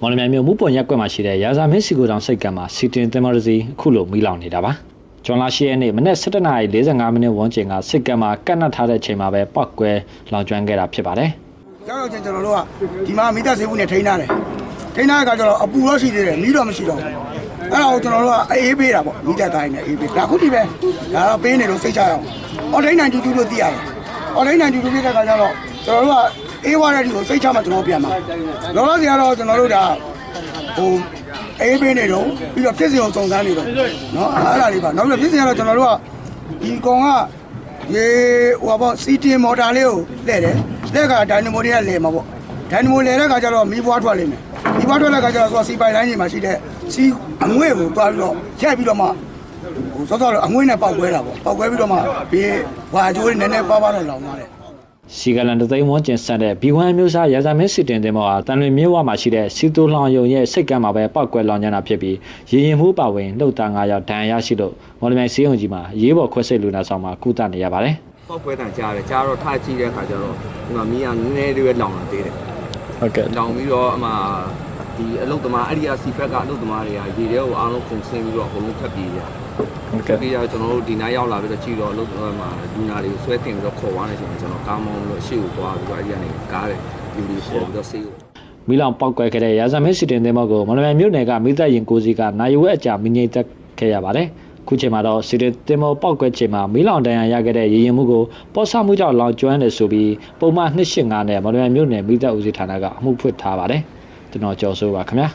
မော်လမြိုင်မြို့မူပွန်ရက်ကွက်မှာရှိတဲ့ရာဇာမင်းစီကိုတောင်စိတ်ကံမှာစီတင်တင်မော်ရစီအခုလိုမီးလောင်နေတာပါဂျွန်လာရှိရဲ့နေ့မနေ့7:45မိနစ်ဝန်းကျင်ကစိတ်ကံမှာကတ်နတ်ထားတဲ့ချိန်မှာပဲပောက်ကွဲလောင်ကျွမ်းခဲ့တာဖြစ်ပါတယ်ရောက်တော့ချင်းကျွန်တော်တို့ကဒီမှာမိသားစေဘူးနဲ့ထိန်းထားတယ်ထိန်းထားတဲ့အခါကျတော့အပူတော့ရှိသေးတယ်မီးတော့မရှိတော့ဘူးအဲ့ဒါကိုကျွန်တော်တို့ကအေးပေးတာပေါ့မိသားကိုင်းနဲ့အေးပေးဒါခုဒီပဲဒါတော့ပေးနေလို့စိတ်ချရအောင်အော်ဒိန်းနိုင်တူတူလို့သိရတယ်အော်ဒိန်းနိုင်တူတူပြတဲ့အခါကျတော့ကျွန်တော်တို့က အေးဝါတဲ့ဒီကိုစိတ်ချမှကျွန်တော်ပြန်မှာလောလောဆယ်ကတော့ကျွန်တော်တို့ဒါဟိုအေးပေးနေတော့ပြီးတော့ဖြစ်စဉ်ကိုစုံစမ်းနေတော့เนาะအဲ့ဒါလေးပါနောက်ပြီးဖြစ်စဉ်ကတော့ကျွန်တော်တို့ကဒီကောင်က ရေဟိုပါပေါ့စီတင်မော်တာလေးကိုလှည့်တယ်လှည့်ကဒိုင်နမိုတွေကလဲမှာပေါ့ဒိုင်နမိုလဲတဲ့ခါကျတော့မီးပွားထွက်လိမ့်မယ်မီးပွားထွက်တဲ့ခါကျတော့စီပိုင်လိုင်းကြီးမှာရှိတဲ့စီအငွေ့ကိုတွားပြီးတော့ရိုက်ပြီးတော့မှဟိုစောစောအငွေ့နဲ့ပေါက်ကွဲတာပေါ့ပေါက်ကွဲပြီးတော့မှဘေးဝါကျိုးတွေနည်းနည်းပါးပါးတော့လောင်သွားတယ် စီကလန်တသိန်းဝန်းကျင်ဆက်တဲ့ B1 မျိုးစားရာဇာမင်းစီတင်တင်မော်အားတန်လွင်မြို့ဝမှာရှိတဲ့စီတိုလောင်ယုံရဲ့စိတ်ကံမှာပဲပောက်ကွဲလောင်ကျန်းတာဖြစ်ပြီးရေရင်မှုပါဝင်လှုပ်သား9ယောက်ဒဏ်ရာရရှိလို့မော်လမြိုင်စီးရုံကြီးမှာရေးပေါ်ခွဲစိတ်လူနာဆောင်မှာကုသနေရပါတယ်ပောက်ပွဲတန်ကြားတယ်ကြားတော့ထားကြည့်တဲ့ခါကျတော့ဒီမှာမီးကနည်းနည်းလေးပဲလောင်လာသေးတယ်ဟုတ်ကဲ့လောင်ပြီးတော့အမှ ဒီအလုတ်သမားအဲ့ဒီအစီဖက်ကအလုတ်သမားတွေကရေထဲကိုအားလုံးခုန်ဆင်းပြီးတော့အကုန်လုံးထပ်ပြေးကြဟုတ်ထပ်ကဲ့ပြေးကြကျွန်တော်တို့ဒီနားရောက်လာပြီးတော့ကြည့်တော့အလုတ်သမားမှာလူနာတွေကိုဆွဲတင်ပြီးတော့ခေါ်သွားနေချိန်မှာကျွန်တော်ကားမောင်းလို့ရှေ့ကိုသွားပြီးတော့အဲ့ဒီကနေကားတယ်လူတွေခေါ်ပြီးတော့ဆေးကိုမီလောင်ပောက်ကွဲခဲ့တဲ့ရာဇာမင်းစီတင်တင်မော်ကိုမော်လမြိုင်မြို့နယ်ကမိသက်ရင်ကိုစီကနိုင်ဝဲအကြာမင်းငိမ့်တက်ခဲ့ရပါတယ်ခုချိန်မှာတော့စီတင်တင်မော်ပောက်ကွဲချိန်မှာမီလောင်တန်ရန်ရခဲ့တဲ့ရေရင်မှုကိုပေါ်ဆမှုကြောင့်လောင်ကျွမ်းတယ်ဆိုပြီးပုံမှန်285နဲ့မော်လမြိုင်မြို့နယ်မိသက်ဦးစီးဌာနကအမှုဖွင့်ထားပါတယ် ကျွန်တော်ကြော်ဆိုပါခင်ဗျာ